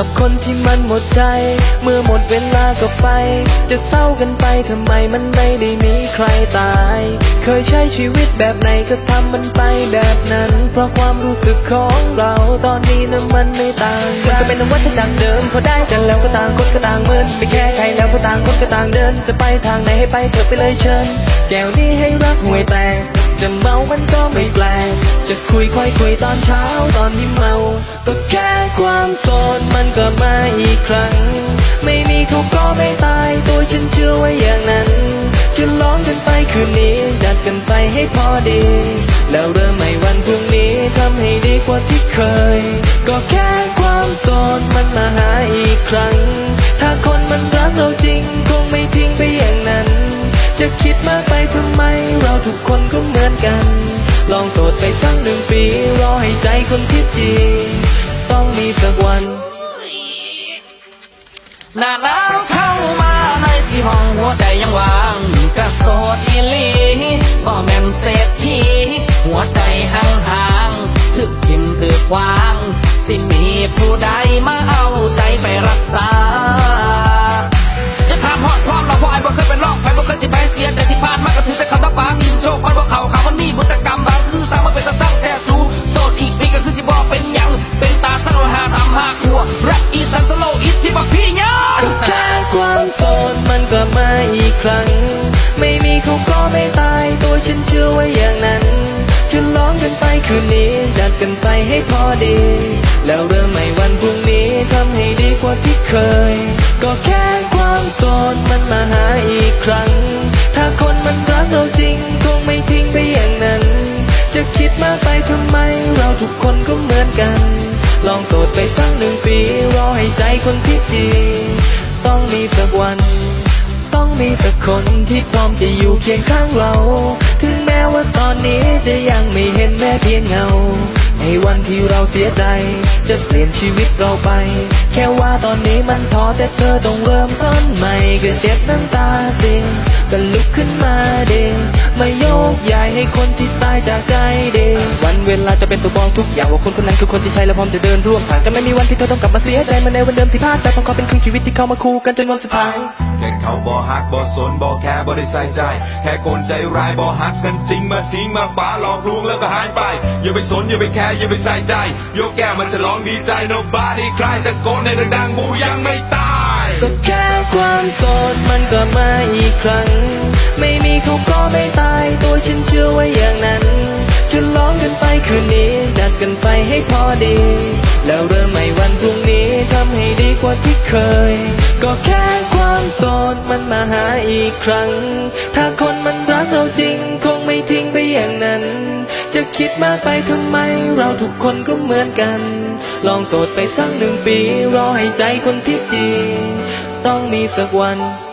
กับคนที่มันหมดใจ เมื่อหมดเวลาก็ไป จะเศร้ากันไปทำไมมันไม่ได้มีใครตาย เคยใช้ชีวิตแบบไหนก็ทำมันไปแบบนั้น เพราะความรู้สึกของเราตอนนี้นะมันไม่ต่างกันก็เป็นวัฏจักรเดิมพอได้กันแล้วก็ต่างคนก็ต่างเมือนไม่แค่ใครแล้วก็ต่างคนก็ต่างเดิน จะไปทางไหนให้ไปเถอะไปเลยเชิญแก้วนี้ให้รักห่วยแตก จะเมามันก็ไม่แปลก จะคุยค่อยคุยตอนเช้าตอนที่เมา ก็แค่ความโสดมันก็มาอีกครั้ง ไม่มีเขาก็ไม่ตายตัวฉันเชื่อไว่าอย่างนั้นจะลองกันไปคืนนี้จัดกันไปให้พอดี แล้วเริ่มใหม่วันพรุ่งนี้ทำให้ดีกว่าที่เคย ก็แค่ความโสดมันมาหาอีกครั้ง ถ้าคนมันรักเราจริงคงไม่ทิ้งไปอย่างนั้น จะคิดมากไปทำไมเราทุกคน งปีรอให้ใจคนที่ดีต้องมีสักวันหน้าหนาวเข้ามาในสีห้องหัวใจยังว่างกระโสดอีลีบ่แม่นเศรษฐีหัวใจห่างห่างถึกทิมถึกวาง สิมีผู้ใดมาเอาใจไปรักษา ก็แค่ความโสดมันก็มาอีกครั้ง ไม่มีเขาก็ไม่ตายตัวฉันเชื่อว่าอย่างนั้นจะลองกันไปคืนนี้จัดกันไปให้พอดี แล้วเริ่มใหม่วันพรุ่งนี้ทำให้ดีกว่าที่เคย ก็แค่ความโสดมันมาหาอีกครั้ง ถ้าคนมันรักเราจริงคงไม่ทิ้งไปอย่างนั้น จะคิดมากไปทำไมเราทุกคนก็เหมือนกัน ลองโสดไปสักหนึ่งปีรอให้ใจคนที่ดี สักวัน ต้องมีสักคนที่พร้อมจะอยู่เคียงข้างเรา ถึงแม้ว่าตอนนี้จะยังไม่เห็นแม้เพียงเงา ในวันที่เราเสียใจ จะเปลี่ยนชีวิตเราไป แค่ว่าตอนนี้มันท้อแต่เธอต้องเริ่มต้นใหม่ก็เจ็บน้ำตาเสียก็ลุกขึ้นมาเด มาโยกย้ายให้คนที่ตายจากใจเดวันเวลาจะเป็นตัวบอกทุกอย่างว่าคนคนนั้นคือคนที่ใช่และพร้อมจะเดินร่วมทางกันไม่มีวันที่เธอต้องกลับมาเสียใจเหมาในวันเดิมที่พลาดแต่ผมขอเป็นครึ่งชีวิตที่เข้ามาคู่กันจนวันสุดท้ายแค่เขาบ่ฮักบ่สนบ่แค่บ่ได้ใส่ใจ แค่คนใจร้ายบ่ฮักกันจริงมาทิ้งมาป้าหลอกลวงแล้วก็หายไป อย่าไปสนอย่าไปแคร์อย่าไปใส่ใจยกแก้วมันจะร้องดีใจ nobody ใครแต่โกนในดังๆกูยังไม่ตาย ก็แค่ความโสดมันก็มาอีกครั้ง ไม่มีเขาก็ไม่ตาย ตัวฉันเชื่อว่าอย่างนั้นจะลองกันไปคืนนี้จัดกันไปให้พอดี แล้วเริ่มใหม่วันพรุ่งนี้ทำให้ดีกว่าที่เคย ก็แค่ความโสดมันมาหาอีกครั้ง ถ้าคนมันรักเราจริงคงไม่ทิ้งไปอย่างนั้น จะคิดมากไปทำไมเราทุกคนก็เหมือนกัน ลองโสดไปสักหนึ่งปี รอให้ใจคนที่ดี ต้องมีสักวัน